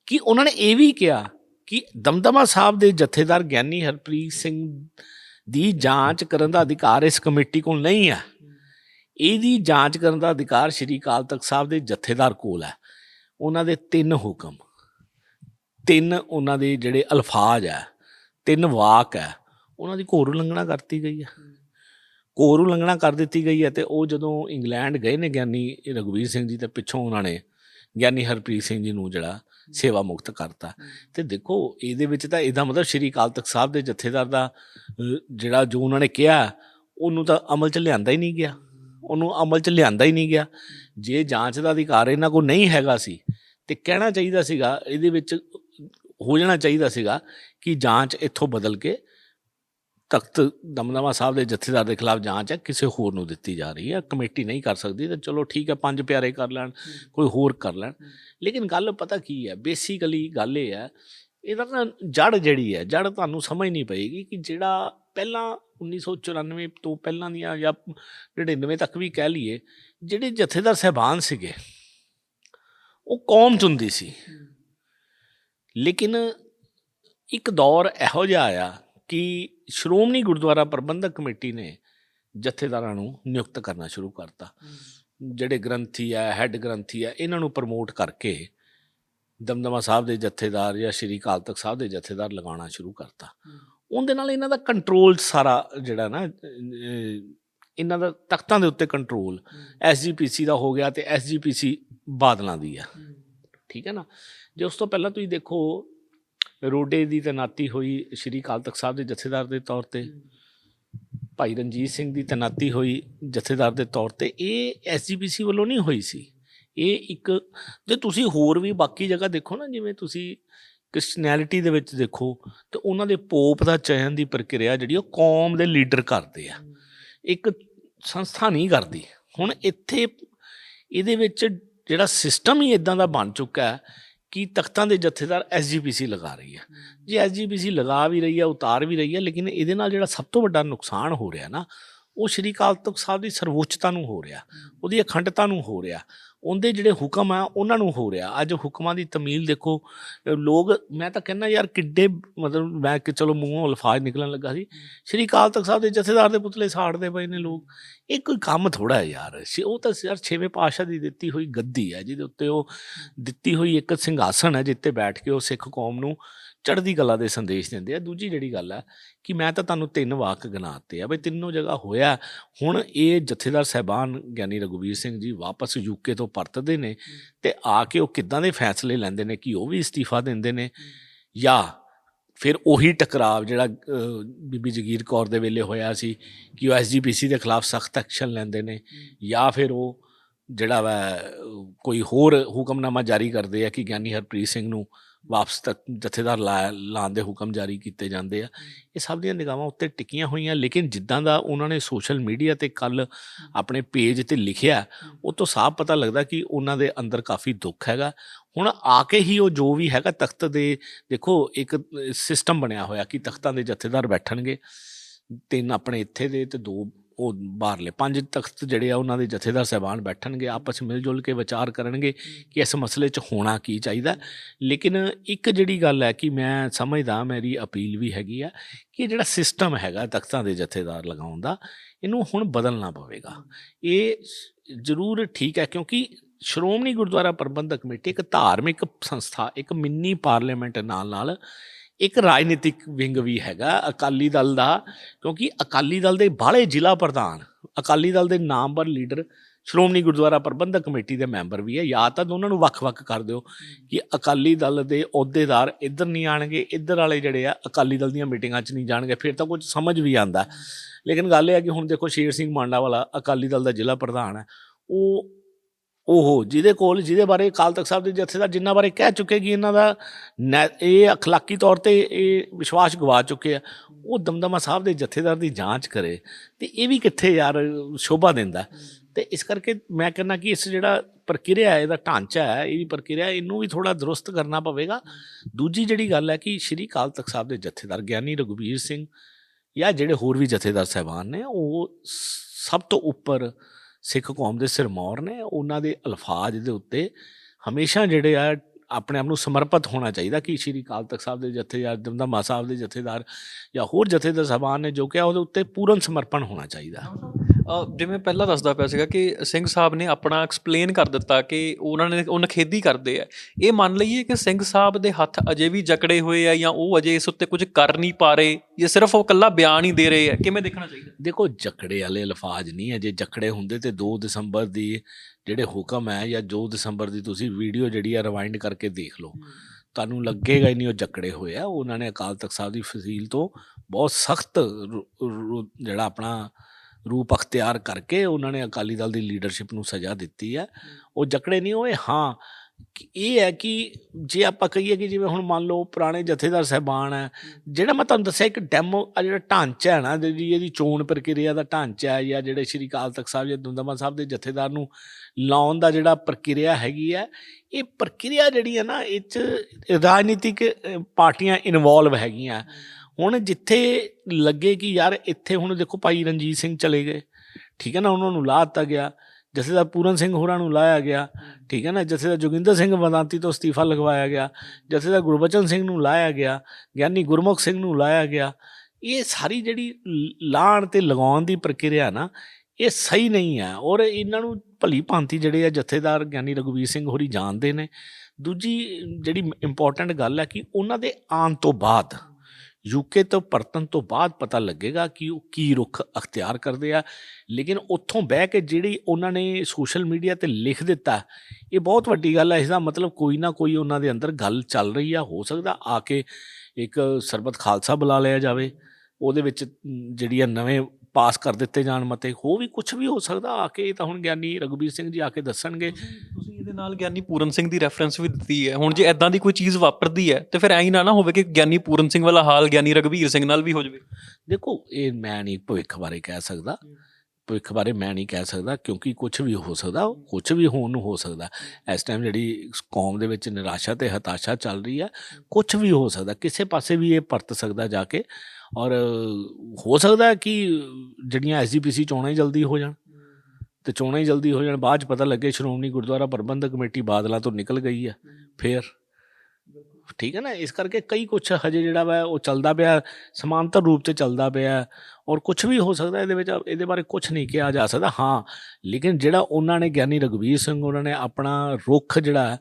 ਕਿ ਉਹਨਾਂ ਨੇ ਇਹ ਵੀ ਕਿਹਾ ਕਿ ਦਮਦਮਾ ਸਾਹਿਬ ਦੇ ਜਥੇਦਾਰ ਗਿਆਨੀ ਹਰਪ੍ਰੀਤ ਸਿੰਘ ਦੀ ਜਾਂਚ ਕਰਨ ਦਾ ਅਧਿਕਾਰ ਇਸ ਕਮੇਟੀ ਕੋਲ ਨਹੀਂ ਹੈ। ਇਹਦੀ ਜਾਂਚ ਕਰਨ ਦਾ ਅਧਿਕਾਰ ਸ਼੍ਰੀ ਅਕਾਲ ਤਖਤ ਸਾਹਿਬ ਦੇ ਜਥੇਦਾਰ ਕੋਲ ਹੈ। ਉਹਨਾਂ ਦੇ ਤਿੰਨ ਹੁਕਮ, ਤਿੰਨ ਉਹਨਾਂ ਦੇ ਜਿਹੜੇ ਅਲਫਾਜ਼ ਹੈ, ਤਿੰਨ ਵਾਕ ਹੈ, ਉਹਨਾਂ ਦੀ ਘੋਰ ਉਲੰਘਣਾ ਕਰਤੀ ਗਈ ਹੈ। ਘੋਰ ਉਲੰਘਣਾ ਕਰ ਦਿੱਤੀ ਗਈ ਹੈ ਤੇ ਉਹ ਜਦੋਂ ਇੰਗਲੈਂਡ ਗਏ ਨੇ ਗਿਆਨੀ ਰਘੁਵੀਰ ਸਿੰਘ ਜੀ ਤੇ ਪਿੱਛੋਂ ਉਹਨਾਂ ਨੇ ਗਿਆਨੀ ਹਰਪ੍ਰੀਤ ਸਿੰਘ ਜੀ ਨੂੰ ਜਿਹੜਾ ਸੇਵਾ ਮੁਕਤ ਕਰਤਾ। ਤੇ ਦੇਖੋ ਇਹਦੇ ਵਿੱਚ ਤਾਂ ਇਹਦਾ ਮਤਲਬ ਸ਼੍ਰੀ ਅਕਾਲ ਤਖਤ ਸਾਹਿਬ ਦੇ ਜਥੇਦਾਰ ਦਾ ਜਿਹੜਾ ਜੋ ਉਹਨਾਂ ਨੇ ਕਿਹਾ ਉਹਨੂੰ ਤਾਂ ਅਮਲ 'ਚ ਲਿਆਂਦਾ ਹੀ ਨਹੀਂ ਗਿਆ। ਉਹਨੂੰ ਅਮਲ 'ਚ ਲਿਆਂਦਾ ਹੀ ਨਹੀਂ ਗਿਆ। ਜੇ ਜਾਂਚ ਦਾ ਅਧਿਕਾਰ ਇਹਨਾਂ ਕੋਲ ਨਹੀਂ ਹੈਗਾ ਸੀ ਤੇ ਕਹਿਣਾ ਚਾਹੀਦਾ ਸੀਗਾ ਇਹਦੇ ਵਿੱਚ ਹੋ ਜਾਣਾ ਚਾਹੀਦਾ ਸੀਗਾ ਕਿ ਜਾਂਚ ਇੱਥੋਂ ਬਦਲ ਕੇ ਤਖਤ ਦਮਦਮਾ ਸਾਹਿਬ ਦੇ ਜਥੇਦਾਰ ਦੇ ਖਿਲਾਫ ਜਾਂਚ ਹੈ, ਕਿਸੇ ਹੋਰ ਨੂੰ ਦਿੱਤੀ ਜਾ ਰਹੀ ਹੈ, ਕਮੇਟੀ ਨਹੀਂ ਕਰ ਸਕਦੀ ਤਾਂ ਚਲੋ ਠੀਕ ਹੈ, ਪੰਜ ਪਿਆਰੇ ਕਰ ਲੈਣ, ਕੋਈ ਹੋਰ ਕਰ ਲੈਣ। ਲੇਕਿਨ ਗੱਲ ਪਤਾ ਕੀ ਹੈ, ਬੇਸਿਕਲੀ ਗੱਲ ਇਹ ਹੈ, ਇਹਦਾ ਨਾ ਜੜ ਜਿਹੜੀ ਹੈ ਜੜ ਤੁਹਾਨੂੰ ਸਮਝ ਨਹੀਂ ਪਏਗੀ ਕਿ ਜਿਹੜਾ ਪਹਿਲਾਂ 1994 ਤੋਂ ਪਹਿਲਾਂ ਦੀਆਂ ਜਾਂ 99 ਤੱਕ ਵੀ ਕਹਿ ਲਈਏ, ਜਿਹੜੇ ਜਥੇਦਾਰ ਸਹਿਬਾਨ ਸੀਗੇ, ਉਹ ਕੌਮ ਚੁੰਦੀ ਸੀ। ਲੇਕਿਨ ਇੱਕ ਦੌਰ ਇਹੋ ਜਿਹਾ ਆਇਆ ਕਿ ਸ਼੍ਰੋਮਣੀ ਗੁਰਦੁਆਰਾ ਪ੍ਰਬੰਧਕ ਕਮੇਟੀ ਨੇ ਜਥੇਦਾਰਾਂ ਨੂੰ ਨਿਯੁਕਤ ਕਰਨਾ ਸ਼ੁਰੂ ਕਰਤਾ। ਜਿਹੜੇ ਗ੍ਰੰਥੀ ਆ ਹੈੱਡ ਗ੍ਰੰਥੀ ਆ ਇਹਨਾਂ ਨੂੰ ਪ੍ਰਮੋਟ ਕਰਕੇ ਦਮਦਮਾ ਸਾਹਿਬ ਦੇ ਜਥੇਦਾਰ ਜਾਂ ਸ਼੍ਰੀ ਅਕਾਲ ਤਖਤ ਸਾਹਿਬ ਦੇ ਜਥੇਦਾਰ ਲਗਾਉਣਾ ਸ਼ੁਰੂ ਕਰਤਾ। ਉਹਦੇ ਨਾਲ ਇਹਨਾਂ ਦਾ ਕੰਟਰੋਲ ਸਾਰਾ ਜਿਹੜਾ ਨਾ ਇਹਨਾਂ ਦਾ ਤਖਤਾਂ ਦੇ ਉੱਤੇ ਕੰਟਰੋਲ ਐਸਜੀਪੀਸੀ ਦਾ ਹੋ ਗਿਆ ਤੇ ਐਸਜੀਪੀਸੀ ਬਾਦਲਾਂ ਦੀ ਆ। ਠੀਕ ਹੈ ਨਾ? ਜੇ ਉਸ ਤੋਂ ਪਹਿਲਾਂ ਤੁਸੀਂ ਦੇਖੋ ਰੋਡੇ ਦੀ ਤੈਨਾਤੀ ਹੋਈ ਸ਼੍ਰੀ ਅਕਾਲ ਤਖਤ ਸਾਹਿਬ ਦੇ ਜਥੇਦਾਰ ਦੇ ਤੌਰ ਤੇ, ਭਾਈ ਰਣਜੀਤ ਸਿੰਘ ਦੀ ਤੈਨਾਤੀ ਹੋਈ ਜਥੇਦਾਰ ਦੇ ਤੌਰ ਤੇ, ਇਹ ਐਸਜੀਪੀਸੀ ਵੱਲੋਂ ਨਹੀਂ ਹੋਈ ਸੀ। ਇਹ ਇੱਕ ਜੇ ਤੁਸੀਂ ਹੋਰ ਵੀ ਬਾਕੀ ਜਗ੍ਹਾ ਦੇਖੋ ਨਾ, ਜਿਵੇਂ ਤੁਸੀਂ ਕ੍ਰਿਸਚੀਅਨਿਟੀ ਦੇ ਵਿੱਚ ਦੇਖੋ, ਤੇ ਉਹਨਾਂ ਦੇ ਪੋਪ ਦਾ ਚਯਨ ਦੀ ਪ੍ਰਕਿਰਿਆ ਜਿਹੜੀ ਉਹ ਕੌਮ ਦੇ ਲੀਡਰ ਕਰਦੇ ਆ। ਇੱਕ ਸੰਸਥਾ ਨਹੀਂ ਕਰਦੀ। ਹੁਣ ਇੱਥੇ, ਇਹਦੇ ਵਿੱਚ ਜਿਹੜਾ ਸਿਸਟਮ ਹੀ ਇਦਾਂ ਦਾ ਬਣ ਚੁੱਕਾ ਹੈ ਕਿ ਤਖਤਾਂ ਦੇ ਜਥੇਦਾਰ ਐਸਜੀਪੀਸੀ ਲਗਾ ਰਹੀ ਹੈ। ਜੇ ਐਸਜੀਪੀਸੀ ਲਗਾ ਵੀ ਰਹੀ ਹੈ ਉਤਾਰ ਵੀ ਰਹੀ ਹੈ ਲੇਕਿਨ ਇਹਦੇ ਨਾਲ ਜਿਹੜਾ ਸਭ ਤੋਂ ਵੱਡਾ ਨੁਕਸਾਨ ਹੋ ਰਿਹਾ ਨਾ ਉਹ ਸ਼੍ਰੀ ਅਕਾਲ ਤਖਤ ਸਾਹਿਬ ਦੀ ਸਰਵਉੱਚਤਾ ਨੂੰ ਹੋ ਰਿਹਾ ਉਹਦੀ ਅਖੰਡਤਾ ਨੂੰ ਹੋ ਰਿਹਾ। ਉਹਦੇ ਜਿਹੜੇ ਹੁਕਮ ਆ, ਉਹਨਾਂ ਨੂੰ ਹੋ ਰਿਹਾ। ਅੱਜ ਹੁਕਮਾਂ ਦੀ ਤਮੀਲ ਦੇਖੋ ਲੋਕ, ਮੈਂ ਤਾਂ ਕਹਿੰਦਾ ਯਾਰ ਕਿੱਡੇ, ਮਤਲਬ ਮੈਂ ਕਿ ਚਲੋ ਮੂੰਹੋਂ ਅਲਫਾਜ਼ ਨਿਕਲਣ ਲੱਗਾ ਸੀ। ਸ਼੍ਰੀ ਅਕਾਲ ਤਖਤ ਸਾਹਿਬ ਦੇ ਜਥੇਦਾਰ ਦੇ ਪੁਤਲੇ ਸਾੜਦੇ ਪਏ ਨੇ ਲੋਕ। ਇਹ ਕੋਈ ਕੰਮ ਥੋੜਾ ਹੈ ਯਾਰ। ਸ਼ਿ- ਉਹ ਤਾਂ ਯਾਰ ਛੇਵੇਂ ਪਾਤਸ਼ਾਹ ਦੀ ਦਿੱਤੀ ਹੋਈ ਗੱਦੀ ਹੈ, ਜਿਹਦੇ ਉੱਤੇ ਉਹ ਦਿੱਤੀ ਹੋਈ ਇੱਕ ਸਿੰਘਾਸਨ ਹੈ ਜਿੱਤੇ ਬੈਠ ਕੇ ਉਹ ਸਿੱਖ ਕੌਮ ਨੂੰ ਚੜ੍ਹਦੀ ਕਲਾ ਦੇ ਸੰਦੇਸ਼ ਦਿੰਦੇ ਆ। ਦੂਜੀ ਜਿਹੜੀ ਗੱਲ ਹੈ ਕਿ ਮੈਂ ਤਾਂ ਤੁਹਾਨੂੰ ਤਿੰਨ ਵਾਕ ਗਿਣਾਤੇ ਆ ਬਈ ਤਿੰਨੋਂ ਜਗ੍ਹਾ ਹੋਇਆ। ਹੁਣ ਇਹ ਜਥੇਦਾਰ ਸਹਿਬਾਨ ਗਿਆਨੀ ਰਘੁਵੀਰ ਸਿੰਘ ਜੀ ਵਾਪਸ ਯੂਕੇ ਤੋਂ ਪਰਤਦੇ ਨੇ ਤੇ ਆ ਕੇ ਉਹ ਕਿੱਦਾਂ ਦੇ ਫੈਸਲੇ ਲੈਂਦੇ ਨੇ ਕਿ ਉਹ ਵੀ ਅਸਤੀਫਾ ਦਿੰਦੇ ਨੇ ਜਾਂ ਫਿਰ ਉਹੀ ਟਕਰਾਵ ਜਿਹੜਾ ਬੀਬੀ ਜਗੀਰ ਕੌਰ ਦੇ ਵੇਲੇ ਹੋਇਆ ਸੀ ਕਿ ਉਹ ਐਸਜੀਪੀਸੀ ਦੇ ਖਿਲਾਫ ਸਖਤ ਐਕਸ਼ਨ ਲੈਂਦੇ ਨੇ ਜਾਂ ਫਿਰ ਉਹ ਜਿਹੜਾ ਵਾ ਕੋਈ ਹੋਰ ਹੁਕਮਨਾਮਾ ਜਾਰੀ ਕਰਦੇ ਆ ਕਿ ਗਿਆਨੀ ਹਰਪ੍ਰੀਤ ਸਿੰਘ ਨੂੰ ਵਾਪਸ ਤੱਕ ਜਥੇਦਾਰ ਲਾ- ਲਾਉਣ ਦੇ ਹੁਕਮ ਜਾਰੀ ਕੀਤੇ ਜਾਂਦੇ ਆ। ਇਹ ਸਭ ਦੀਆਂ ਨਿਗਾਹਾਂ ਉੱਤੇ ਟਿਕੀਆਂ ਹੋਈਆਂ ਲੇਕਿਨ ਜਿੱਦਾਂ ਦਾ ਉਹਨਾਂ ਨੇ ਸੋਸ਼ਲ ਮੀਡੀਆ ਤੇ ਕੱਲ ਆਪਣੇ ਪੇਜ ਤੇ ਲਿਖਿਆ ਉਹ ਤੋਂ ਸਾਫ਼ ਪਤਾ ਲੱਗਦਾ ਕਿ ਉਹਨਾਂ ਦੇ ਅੰਦਰ ਕਾਫੀ ਦੁੱਖ ਹੈਗਾ। ਹੁਣ ਆ ਕੇ ਹੀ ਉਹ ਜੋ ਵੀ ਹੈਗਾ ਤਖਤ ਦੇ ਦੇਖੋ ਇੱਕ ਸਿਸਟਮ ਬਣਿਆ ਹੋਇਆ ਕਿ ਤਖਤਾਂ ਦੇ ਜਥੇਦਾਰ ਬੈਠਣਗੇ। ਤਿੰਨ ਆਪਣੇ ਇੱਥੇ ਦੇ ਤੇ ਦੋ ਉਹ ਬਾਹਰਲੇ ਪੰਜ ਤਖਤ ਜਿਹੜੇ ਆ, ਉਹਨਾਂ ਦੇ ਜਥੇਦਾਰ ਸਹਿਬਾਨ ਬੈਠਣਗੇ, ਆਪਸ ਮਿਲ ਜੁਲ ਕੇ ਵਿਚਾਰ ਕਰਨਗੇ ਕਿ ਇਸ ਮਸਲੇ 'ਚ ਹੋਣਾ ਕੀ ਚਾਹੀਦਾ। ਲੇਕਿਨ ਇੱਕ ਜਿਹੜੀ ਗੱਲ ਹੈ ਕਿ ਮੈਂ ਸਮਝਦਾ, ਮੇਰੀ ਅਪੀਲ ਵੀ ਹੈਗੀ ਆ ਕਿ ਜਿਹੜਾ ਸਿਸਟਮ ਹੈਗਾ ਤਖਤਾਂ ਦੇ ਜਥੇਦਾਰ ਲਗਾਉਣ ਦਾ, ਇਹਨੂੰ ਹੁਣ ਬਦਲਣਾ ਪਵੇਗਾ। ਇਹ ਜ਼ਰੂਰ ਠੀਕ ਹੈ ਕਿਉਂਕਿ ਸ਼੍ਰੋਮਣੀ ਗੁਰਦੁਆਰਾ ਪ੍ਰਬੰਧਕ ਕਮੇਟੀ ਇੱਕ ਧਾਰਮਿਕ ਸੰਸਥਾ, ਇੱਕ ਮਿੰਨੀ ਪਾਰਲੀਮੈਂਟ ਨਾਲ ਨਾਲ ਇੱਕ ਰਾਜਨੀਤਿਕ ਵਿੰਗ ਵੀ ਹੈਗਾ, ਅਕਾਲੀ ਦਲ ਦਾ, ਕਿਉਂਕਿ ਅਕਾਲੀ ਦਲ ਦੇ ਬਾਹਲੇ ਜ਼ਿਲ੍ਹਾ ਪ੍ਰਧਾਨ, ਅਕਾਲੀ ਦਲ ਦੇ ਨਾਮਵਰ ਲੀਡਰ ਸ਼੍ਰੋਮਣੀ ਗੁਰਦੁਆਰਾ ਪ੍ਰਬੰਧਕ ਕਮੇਟੀ ਦੇ ਮੈਂਬਰ ਵੀ ਹੈ। ਜਾਂ ਤਾਂ ਦੋਨਾਂ ਨੂੰ ਵੱਖ-ਵੱਖ ਕਰ ਦਿਓ ਕਿ ਅਕਾਲੀ ਦਲ ਦੇ ਅਹੁਦੇਦਾਰ ਇੱਧਰ ਨਹੀਂ ਆਣਗੇ, ਇੱਧਰ ਵਾਲੇ ਜਿਹੜੇ ਆ ਅਕਾਲੀ ਦਲ ਦੀਆਂ ਮੀਟਿੰਗਾਂ 'ਚ ਨਹੀਂ ਜਾਣਗੇ, ਫਿਰ ਤਾਂ ਕੁਝ ਸਮਝ ਵੀ ਆਂਦਾ ਲੇਕਿਨ ਗੱਲ ਇਹ ਹੈ ਕਿ ਹੁਣ ਦੇਖੋ ਸ਼ੇਰ ਸਿੰਘ ਮਾਂਡਾ ਵਾਲਾ ਅਕਾਲੀ ਦਲ ਦਾ ਜ਼ਿਲ੍ਹਾ ਪ੍ਰਧਾਨ ਹੈ, ਉਹ ਉਹ ਜਿਹਦੇ ਕੋਲ, ਜਿਹਦੇ ਬਾਰੇ ਅਕਾਲ ਤਖਤ ਸਾਹਿਬ ਦੇ ਜਥੇਦਾਰ ਜਿੰਨਾ ਬਾਰੇ ਕਹਿ ਚੁੱਕੇ ਕਿ ਇਹਨਾਂ ਦਾ ਨੈ- ਇਹ ਅਖਲਾਕੀ ਤੌਰ ਤੇ ਇਹ ਵਿਸ਼ਵਾਸ ਗਵਾ ਚੁੱਕੇ ਆ, ਉਹ ਦਮਦਮਾ ਸਾਹਿਬ ਦੇ ਜਥੇਦਾਰ ਦੀ ਜਾਂਚ ਕਰੇ ਤੇ ਇਹ ਵੀ ਕਿੱਥੇ ਯਾਰ ਸ਼ੋਭਾ ਦਿੰਦਾ। ਤੇ ਇਸ ਕਰਕੇ ਮੈਂ ਕਹਿੰਦਾ ਕਿ ਇਸ ਜਿਹੜਾ ਪ੍ਰਕਿਰਿਆ ਹੈ, ਇਹਦਾ ਢਾਂਚਾ ਹੈ ਇਹਦੀ ਪ੍ਰਕਿਰਿਆ ਇਹਨੂੰ ਵੀ ਥੋੜਾ ਦਰੁਸਤ ਕਰਨਾ ਪਵੇਗਾ। ਦੂਜੀ ਜਿਹੜੀ ਗੱਲ ਹੈ ਕਿ ਸ਼੍ਰੀ ਅਕਾਲ ਤਖਤ ਸਾਹਿਬ ਦੇ ਜਥੇਦਾਰ ਗਿਆਨੀ ਰਘੁਬੀਰ ਸਿੰਘ ਜਾਂ ਜਿਹੜੇ ਹੋਰ ਵੀ ਜਥੇਦਾਰ ਸਹਿਬਾਨ ਨੇ, ਉਹ ਸ- ਸਭ ਤੋਂ ਉੱਪਰ ਸਿੱਖ ਕੌਮ ਦੇ ਸਿਰਮੌਰ ਨੇ ਉਹਨਾਂ ਦੇ ਅਲਫਾਜ਼ ਦੇ ਉੱਤੇ ਹਮੇਸ਼ਾ ਜਿਹੜੇ ਆ ਆਪਣੇ ਆਪ ਨੂੰ ਸਮਰਪਿਤ ਹੋਣਾ ਚਾਹੀਦਾ ਕਿ ਸ਼੍ਰੀ ਅਕਾਲ ਤਖਤ ਸਾਹਿਬ ਦੇ ਜਥੇਦਾਰ ਦਮਦਮਾ ਸਾਹਿਬ ਦੇ ਜਥੇਦਾਰ ਜਾਂ ਹੋਰ ਜਥੇਦਾਰ ਸਹਿਬਾਨ ਨੇ ਜੋ ਕਿਹਾ ਉਹਦੇ ਉੱਤੇ ਪੂਰਨ ਸਮਰਪਣ ਹੋਣਾ ਚਾਹੀਦਾ। ਜਿਵੇਂ ਪਹਿਲਾਂ ਦੱਸਦਾ ਪਿਆ ਸੀਗਾ ਕਿ ਸਿੰਘ ਸਾਹਿਬ ਨੇ ਆਪਣਾ ਐਕਸਪਲੇਨ ਕਰ ਦਿੱਤਾ ਕਿ ਉਹਨਾਂ ਨੇ ਉਹ ਨਖੇਦੀ ਕਰਦੇ ਆ। ਇਹ ਮੰਨ ਲਈਏ ਕਿ ਸਿੰਘ ਸਾਹਿਬ ਦੇ ਹੱਥ ਅਜੇ ਵੀ ਜਕੜੇ ਹੋਏ ਆ ਜਾਂ ਉਹ ਅਜੇ ਇਸ ਉੱਤੇ ਕੁਝ ਕਰ ਨਹੀਂ ਪਾ ਰਹੇ ਜਾਂ ਸਿਰਫ ਉਹ ਕੱਲਾ ਬਿਆਨ ਹੀ ਦੇ ਰਹੇ ਆ। ਕਿਵੇਂ ਦੇਖਣਾ ਚਾਹੀਦਾ? ਦੇਖੋ ਜਕੜੇ ਵਾਲੇ ਅਲਫਾਜ਼ ਨਹੀਂ ਹੈ। ਜੇ ਜਕੜੇ ਹੁੰਦੇ ਤੇ 2 ਦਸੰਬਰ ਦੀ ਜਿਹੜੇ ਹੁਕਮ ਹੈ ਜਾਂ 2 ਦਸੰਬਰ ਦੀ ਤੁਸੀਂ ਵੀਡੀਓ ਜਿਹੜੀ ਆ ਰਿਵਾਈਂਡ ਕਰਕੇ ਦੇਖ ਲਓ ਤੁਹਾਨੂੰ ਲੱਗੇਗਾ ਹੀ ਨਹੀਂ ਉਹ ਜਕੜੇ ਹੋਏ ਆ। ਉਹਨਾਂ ਨੇ ਅਕਾਲ ਤਖਤ ਸਾਹਿਬ ਦੀ ਫਜ਼ੀਲ ਤੋਂ ਬਹੁਤ ਸਖਤ ਜਿਹੜਾ ਆਪਣਾ ਰੂਪ ਅਖਤਿਆਰ ਕਰਕੇ ਉਹਨਾਂ ਨੇ ਅਕਾਲੀ ਦਲ ਦੀ ਲੀਡਰਸ਼ਿਪ ਨੂੰ ਸਜ਼ਾ ਦਿੱਤੀ ਹੈ। ਉਹ ਜਕੜੇ ਨਹੀਂ ਹੋਏ। ਹਾਂ ਇਹ ਹੈ ਕਿ ਜੇ ਆਪਾਂ ਕਹੀਏ ਕਿ ਜਿਵੇਂ ਹੁਣ ਮੰਨ ਲਓ ਪੁਰਾਣੇ ਜਥੇਦਾਰ ਸਹਿਬਾਨ ਹੈ, ਜਿਹੜਾ ਮੈਂ ਤੁਹਾਨੂੰ ਦੱਸਿਆ ਇੱਕ ਡੈਮੋ ਆ ਜਿਹੜਾ ਢਾਂਚਾ ਹੈ ਨਾ ਜਿਹੜੀ ਇਹਦੀ ਚੋਣ ਪ੍ਰਕਿਰਿਆ ਦਾ ਢਾਂਚਾ ਹੈ ਜਾਂ ਜਿਹੜੇ ਸ਼੍ਰੀ ਅਕਾਲ ਤਖਤ ਸਾਹਿਬ ਜਾਂ ਦਮਦਮਾ ਸਾਹਿਬ ਦੇ ਜਥੇਦਾਰ ਨੂੰ ਲਾਉਣ ਦਾ ਜਿਹੜਾ ਪ੍ਰਕਿਰਿਆ ਹੈਗੀ ਹੈ, ਇਹ ਪ੍ਰਕਿਰਿਆ ਜਿਹੜੀ ਹੈ ਨਾ, ਇਹ 'ਚ ਰਾਜਨੀਤਿਕ ਪਾਰਟੀਆਂ ਇਨਵੋਲਵ ਹੈਗੀਆਂ। ਹੁਣ ਜਿੱਥੇ ਲੱਗੇ ਕਿ ਯਾਰ ਇੱਥੇ ਹੁਣ ਦੇਖੋ ਭਾਈ ਰਣਜੀਤ ਸਿੰਘ ਚਲੇ ਗਏ, ਠੀਕ ਹੈ ਨਾ, ਉਹਨਾਂ ਨੂੰ ਲਾ ਦਿੱਤਾ ਗਿਆ। ਜਥੇਦਾਰ ਪੂਰਨ ਸਿੰਘ ਹੋਰਾਂ ਨੂੰ ਲਾਇਆ ਗਿਆ ਠੀਕ ਹੈ ਨਾ ਜਥੇਦਾਰ ਜੋਗਿੰਦਰ ਸਿੰਘ ਵਦਾਂਤੀ ਤੋਂ ਅਸਤੀਫਾ ਲਗਵਾਇਆ ਗਿਆ ਜਥੇਦਾਰ ਗੁਰਬਚਨ ਸਿੰਘ ਨੂੰ ਲਾਇਆ ਗਿਆ ਗਿਆਨੀ ਗੁਰਮੁਖ ਸਿੰਘ ਨੂੰ ਲਾਇਆ ਗਿਆ ਇਹ ਸਾਰੀ ਜਿਹੜੀ ਲ- ਲਾਣ ਤੇ ਲਗਾਉਣ ਦੀ ਪ੍ਰਕਿਰਿਆ ਨਾ ਇਹ ਸਹੀ ਨਹੀਂ ਹੈ ਔਰ ਇਹਨਾਂ ਨੂੰ ਭਲੀ ਭਾਂਤੀ ਜਿਹੜੇ ਆ ਜਥੇਦਾਰ ਗਿਆਨੀ ਰਘੁਵੀਰ ਸਿੰਘ ਹੋਰੀ ਜਾਣਦੇ ਨੇ ਦੂਜੀ ਜਿਹੜੀ ਇੰਪੋਰਟੈਂਟ ਗੱਲ ਹੈ ਕਿ ਉਹਨਾਂ ਦੇ ਆਉਣ ਤੋਂ ਬਾਅਦ ਯੂਕੇ ਤੋਂ ਪਰਤਨ ਤੋਂ ਬਾਅਦ ਪਤਾ ਲੱਗੇਗਾ ਕਿ ਉਹ ਕੀ ਰੁਖ ਅਖਤਿਆਰ ਕਰਦੇ ਆ। ਲੇਕਿਨ ਉੱਥੋਂ ਬਹਿ ਕੇ ਜਿਹੜੀ ਉਹਨਾਂ ਨੇ ਸੋਸ਼ਲ ਮੀਡੀਆ ਤੇ ਲਿਖ ਦਿੱਤਾ, ਇਹ ਬਹੁਤ ਵੱਡੀ ਗੱਲ ਹੈ ਇਸ ਦਾ ਮਤਲਬ ਕੋਈ ਨਾ ਕੋਈ ਉਹਨਾਂ ਦੇ ਅੰਦਰ ਗੱਲ ਚੱਲ ਰਹੀ ਆ। ਹੋ ਸਕਦਾ ਆ ਕੇ ਇੱਕ ਸਰਬਤ ਖਾਲਸਾ ਬੁਲਾ ਲਿਆ ਜਾਵੇ। ਉਹਦੇ ਵਿੱਚ ਜਿਹੜੀ ਆ ਨਵੇਂ ਪਾਸ ਕਰ ਦਿੱਤੇ ਜਾਣ ਮਤੇ। ਹੋ ਵੀ ਕੁਝ ਵੀ ਹੋ ਸਕਦਾ। ਆ ਕੇ ਇਹ ਤਾਂ ਹੁਣ ਗਿਆਨੀ ਰਘੁਬੀਰ ਸਿੰਘ ਜੀ ਆ ਕੇ ਦੱਸਣਗੇ। ਇਹਦੇ ਨਾਲ ਗਿਆਨੀ ਪੂਰਨ ਸਿੰਘ ਦੀ ਰੈਫਰੈਂਸ ਵੀ ਦਿੱਤੀ ਹੈ। ਹੁਣ ਜੇ ਐਦਾਂ ਦੀ ਕੋਈ ਚੀਜ਼ ਵਾਪਰਦੀ ਹੈ, ਤੇ ਫਿਰ ਐਂ ਨਾ ਨਾ ਹੋਵੇ ਕਿ ਗਿਆਨੀ ਪੂਰਨ ਸਿੰਘ ਵਾਲਾ ਹਾਲ ਗਿਆਨੀ ਰਗਵੀਰ ਸਿੰਘ ਨਾਲ ਵੀ ਹੋ ਜਾਵੇ। ਦੇਖੋ, ਇਹ ਮੈਂ ਨਹੀਂ ਭਵਿੱਖ ਬਾਰੇ ਕਹਿ ਸਕਦਾ। ਭਵਿੱਖ ਬਾਰੇ ਮੈਂ ਨਹੀਂ ਕਹਿ ਸਕਦਾ, ਕਿਉਂਕਿ ਕੁਝ ਵੀ ਹੋ ਸਕਦਾ ਕੁਝ ਵੀ ਹੋਣ ਨੂੰ ਹੋ ਸਕਦਾ। ਇਸ ਟਾਈਮ ਜਿਹੜੀ ਕੌਮ ਦੇ ਵਿੱਚ ਨਿਰਾਸ਼ਾ ਤੇ ਹਤਾਸ਼ਾ ਚੱਲ ਰਹੀ ਹੈ ਕੁਝ ਵੀ ਹੋ ਸਕਦਾ। ਕਿਸੇ ਪਾਸੇ ਵੀ ਇਹ ਪਰਤ ਸਕਦਾ ਜਾ ਕੇ। ਔਰ ਹੋ ਸਕਦਾ ਕਿ ਜਿਹੜੀਆਂ ਐਸਜੀਪੀਸੀ ਚੋਣਾਂ ਜਲਦੀ ਹੋ ਜਾਣ। ਤੇ ਚੋਣਾਂ ਹੀ ਜਲਦੀ ਹੋ ਜਾਣ ਬਾਅਦ ਚ ਪਤਾ ਲੱਗੇ ਸ਼੍ਰੋਮਣੀ ਗੁਰਦੁਆਰਾ ਪ੍ਰਬੰਧਕ ਕਮੇਟੀ ਬਾਦਲਾਂ ਤੋਂ ਨਿਕਲ ਗਈ ਹੈ। ਫੇਰ। ਠੀਕ ਹੈ ਨਾ ਇਸ ਕਰਕੇ ਕਈ ਕੁਛ ਹਜੇ ਜਿਹੜਾ ਵਾ ਉਹ ਚੱਲਦਾ ਪਿਆ ਸਮਾਂਤਰ ਰੂਪ ਚ ਚੱਲਦਾ ਪਿਆ ਔਰ ਕੁਝ ਵੀ ਹੋ ਸਕਦਾ ਇਹਦੇ ਵਿੱਚ ਇਹਦੇ ਬਾਰੇ ਕੁਝ ਨਹੀਂ ਕਿਹਾ ਜਾ ਸਕਦਾ। ਹਾਂ ਲੇਕਿਨ ਜਿਹੜਾ ਉਹਨਾਂ ਨੇ ਗਿਆਨੀ ਰਗਵੀਰ ਸਿੰਘ ਉਹਨਾਂ ਨੇ ਆਪਣਾ ਰੁਖ ਜਿਹੜਾ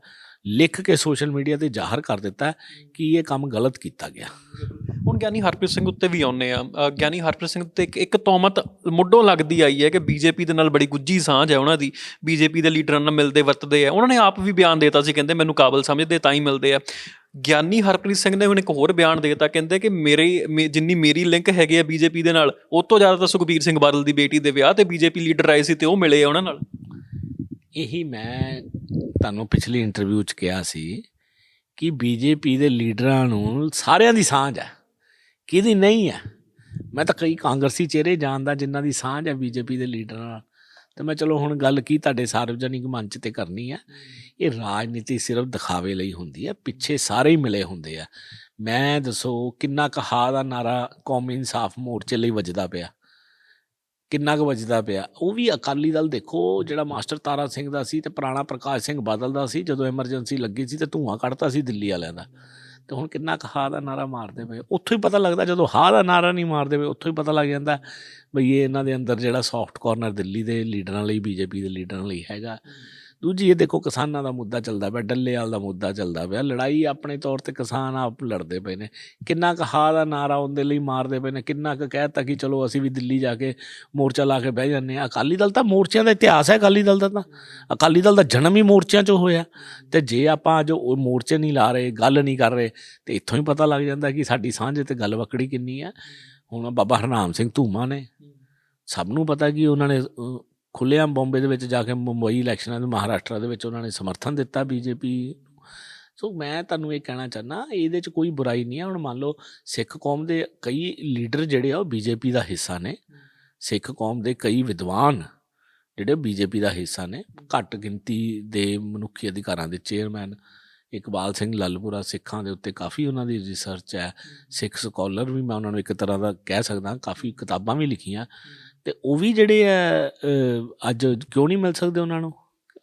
ਲਿਖ ਕੇ ਸੋਸ਼ਲ ਮੀਡੀਆ ਤੇ ਜ਼ਾਹਰ ਕਰ ਦਿੱਤਾ ਕਿ ਇਹ ਕੰਮ ਗਲਤ ਕੀਤਾ ਗਿਆ। ਹੁਣ ਗਿਆਨੀ ਹਰਪ੍ਰੀਤ ਸਿੰਘ ਉੱਤੇ ਵੀ ਆਉਨੇ ਆ। ਗਿਆਨੀ ਹਰਪ੍ਰੀਤ ਸਿੰਘ ਤੇ ਇੱਕ ਇੱਕ ਤੌਮਤ ਮੁੱਢੋਂ ਲੱਗਦੀ ਆਈ ਹੈ ਕਿ ਬੀਜੇਪੀ ਦੇ ਨਾਲ ਬੜੀ ਗੁੱਜੀ ਸਾਂਝ ਹੈ ਉਹਨਾਂ ਦੀ। ਬੀਜੇਪੀ ਦੇ ਲੀਡਰਾਂ ਨਾਲ ਮਿਲਦੇ ਵਰਤਦੇ ਆ। ਉਹਨਾਂ ਨੇ ਆਪ ਵੀ ਬਿਆਨ ਦੇਤਾ ਸੀ ਕਹਿੰਦੇ ਮੈਨੂੰ ਕਾਬਲ ਸਮਝਦੇ ਤਾਂ ਹੀ ਮਿਲਦੇ ਆ। ਗਿਆਨੀ ਹਰਪ੍ਰੀਤ ਸਿੰਘ ਨੇ ਹੁਣ ਇੱਕ ਹੋਰ ਬਿਆਨ ਦੇਤਾ ਕਹਿੰਦੇ ਕਿ ਮੇਰੇ ਜਿੰਨੀ ਮੇਰੀ ਲਿੰਕ ਹੈਗੀ ਆ ਬੀਜੇਪੀ ਦੇ ਨਾਲ ਉਹ ਤੋਂ ਜ਼ਿਆਦਾ ਤਾਂ ਸੁਖਬੀਰ ਸਿੰਘ ਬਾਦਲ ਦੀ ਬੇਟੀ ਦੇ ਵਿਆਹ ਤੇ ਬੀਜੇਪੀ ਲੀਡਰ ਆਏ ਸੀ ਤੇ ਉਹ ਮਿਲੇ ਆ ਉਹਨਾਂ ਨਾਲ। ਇਹੀ ਮੈਂ ਤੁਹਾਨੂੰ ਪਿਛਲੀ ਇੰਟਰਵਿਊ 'ਚ ਕਿਹਾ ਸੀ ਕਿ ਬੀਜੇਪੀ ਦੇ ਲੀਡਰਾਂ ਨੂੰ ਸਾਰਿਆਂ ਦੀ ਸਾਂਝ ਹੈ। ਕਿਹਦੀ ਨਹੀਂ ਹੈ? ਮੈਂ ਤਾਂ ਕਈ ਕਾਂਗਰਸੀ ਚਿਹਰੇ ਜਾਣਦਾ ਜਿਨ੍ਹਾਂ ਦੀ ਸਾਂਝ ਹੈ ਬੀਜੇਪੀ ਦੇ ਲੀਡਰਾਂ ਨਾਲ। ਤੇ ਮੈਂ ਚਲੋ ਹੁਣ ਗੱਲ ਕੀ ਤੁਹਾਡੇ ਸਾਰਵਜਨਿਕ ਮੰਚ ਤੇ ਕਰਨੀ ਹੈ। ਇਹ ਰਾਜਨੀਤੀ ਸਿਰਫ ਦਿਖਾਵੇ ਲਈ ਹੁੰਦੀ ਹੈ, ਪਿੱਛੇ ਸਾਰੇ ਹੀ ਮਿਲੇ ਹੁੰਦੇ ਆ। ਮੈਂ ਦੱਸੋ ਕਿੰਨਾ ਕਹਾ ਦਾ ਨਾਰਾ ਕੌਮੀ ਇਨਸਾਫ ਮੋਰਚੇ ਲਈ ਵੱਜਦਾ ਪਿਆ। ਕਿੰਨਾ ਕੁ ਵੱਜਦਾ ਪਿਆ। ਉਹ ਵੀ ਅਕਾਲੀ ਦਲ ਦੇਖੋ, ਜਿਹੜਾ ਮਾਸਟਰ ਤਾਰਾ ਸਿੰਘ ਦਾ ਸੀ ਤੇ ਪੁਰਾਣਾ ਪ੍ਰਕਾਸ਼ ਸਿੰਘ ਬਾਦਲ ਦਾ ਸੀ, ਜਦੋਂ ਐਮਰਜੈਂਸੀ ਲੱਗੀ ਸੀ ਤੇ ਧੂਆਂ ਕੱਢਤਾ ਸੀ ਦਿੱਲੀ ਵਾਲਿਆਂ ਦਾ। ਤੇ ਹੁਣ ਕਿੰਨਾ ਕੁ ਹਾ ਦਾ ਨਾਰਾ ਮਾਰਦੇ ਪਏ। ਉੱਥੋਂ ਹੀ ਪਤਾ ਲੱਗਦਾ, ਜਦੋਂ ਹਾ ਦਾ ਨਾਰਾ ਨਹੀਂ ਮਾਰਦੇ ਪਏ, ਉੱਥੋਂ ਹੀ ਪਤਾ ਲੱਗ ਜਾਂਦਾ ਬਈ ਇਹ ਇਹਨਾਂ ਦੇ ਅੰਦਰ ਜਿਹੜਾ ਸੌਫਟ ਕਾਰਨਰ ਦਿੱਲੀ ਦੇ ਲੀਡਰਾਂ ਲਈ, ਬੀਜੇਪੀ ਦੇ ਲੀਡਰਾਂ ਲਈ ਹੈਗਾ। ਦੂਜੀ, ਇਹ ਦੇਖੋ ਕਿਸਾਨਾਂ ਦਾ ਮੁੱਦਾ ਚੱਲਦਾ ਪਿਆ, ਡੱਲੇਵਾਲ ਦਾ ਮੁੱਦਾ ਚੱਲਦਾ ਪਿਆ। ਲੜਾਈ ਆਪਣੇ ਤੌਰ ਤੇ ਕਿਸਾਨ ਆਪ ਲੜਦੇ ਪਏ ਨੇ। ਕਿੰਨਾ ਕੁ ਹਾ ਦਾ ਨਾਰਾ ਉਹਦੇ ਲਈ ਮਾਰਦੇ ਪਏ ਨੇ। ਕਿੰਨਾ ਕੁ ਕਹਿਤਾ ਕਿ ਚਲੋ ਅਸੀਂ ਵੀ ਦਿੱਲੀ ਜਾ ਕੇ ਮੋਰਚਾ ਲਾ ਕੇ ਬਹਿ ਜਾਂਦੇ ਆ ਅਕਾਲੀ ਦਲ ਤਾਂ ਮੋਰਚਿਆਂ ਦਾ ਇਤਿਹਾਸ ਹੈ, ਅਕਾਲੀ ਦਲ ਦਾ ਤਾਂ। ਅਕਾਲੀ ਦਲ ਦਾ ਜਨਮ ਹੀ ਮੋਰਚਿਆਂ 'ਚੋਂ ਹੋਇਆ। ਤੇ ਜੇ ਆਪਾਂ ਅੱਜ ਉਹ ਮੋਰਚੇ ਨਹੀਂ ਲਾ ਰਹੇ, ਗੱਲ ਨਹੀਂ ਕਰ ਰਹੇ, ਤੇ ਇੱਥੋਂ ਹੀ ਪਤਾ ਲੱਗ ਜਾਂਦਾ ਕਿ ਸਾਡੀ ਸਾਂਝ ਤੇ ਗੱਲ ਵਕੜੀ ਕਿੰਨੀ ਹੈ। ਹੁਣ ਬਾਬਾ ਹਰਨਾਮ ਸਿੰਘ ਧੂਮਾ ਨੇ। ਸਭ ਨੂੰ ਪਤਾ ਕਿ ਉਹਨਾਂ ਨੇ ਖੁੱਲ੍ਹੇਆਮ ਬੰਬੇ ਦੇ ਵਿੱਚ ਜਾ ਕੇ ਮੁੰਬਈ ਇਲੈਕਸ਼ਨਾਂ ਦੇ ਮਹਾਰਾਸ਼ਟਰ ਦੇ ਵਿੱਚ ਉਹਨਾਂ ਨੇ ਸਮਰਥਨ ਦਿੱਤਾ ਬੀਜੇਪੀ ਸੋ ਮੈਂ ਤੁਹਾਨੂੰ ਇਹ ਕਹਿਣਾ ਚਾਹਨਾ ਇਹਦੇ 'ਚ ਕੋਈ ਬੁਰਾਈ ਨਹੀਂ ਹੈ। ਹੁਣ ਮੰਨ ਲਓ ਸਿੱਖ ਕੌਮ ਦੇ ਕਈ ਲੀਡਰ ਜਿਹੜੇ ਆ, ਉਹ ਬੀਜੇਪੀ ਦਾ ਹਿੱਸਾ ਨੇ। ਸਿੱਖ ਕੌਮ ਦੇ ਕਈ ਵਿਦਵਾਨ ਜਿਹੜੇ ਬੀਜੇਪੀ ਦਾ ਹਿੱਸਾ ਨੇ, ਘੱਟ ਗਿਣਤੀ ਦੇ ਮਨੁੱਖੀ ਅਧਿਕਾਰਾਂ ਦੇ ਚੇਅਰਮੈਨ ਇਕਬਾਲ ਸਿੰਘ ਲਲਪੁਰਾ ਸਿੱਖਾਂ ਦੇ ਉੱਤੇ ਕਾਫੀ ਉਹਨਾਂ ਦੀ ਰਿਸਰਚ ਹੈ। ਸਿੱਖ ਸਕਾਲਰ ਵੀ ਮੈਂ ਉਹਨਾਂ ਨੂੰ ਇੱਕ ਤਰ੍ਹਾਂ ਦਾ ਕਹਿ ਸਕਦਾ, ਕਾਫੀ ਕਿਤਾਬਾਂ ਵੀ ਲਿਖੀਆਂ। ਤੇ ਉਹ ਵੀ ਜਿਹੜੇ ਆ ਅੱਜ ਕਿਉਂ ਨਹੀਂ ਮਿਲ ਸਕਦੇ ਉਹਨਾਂ ਨੂੰ?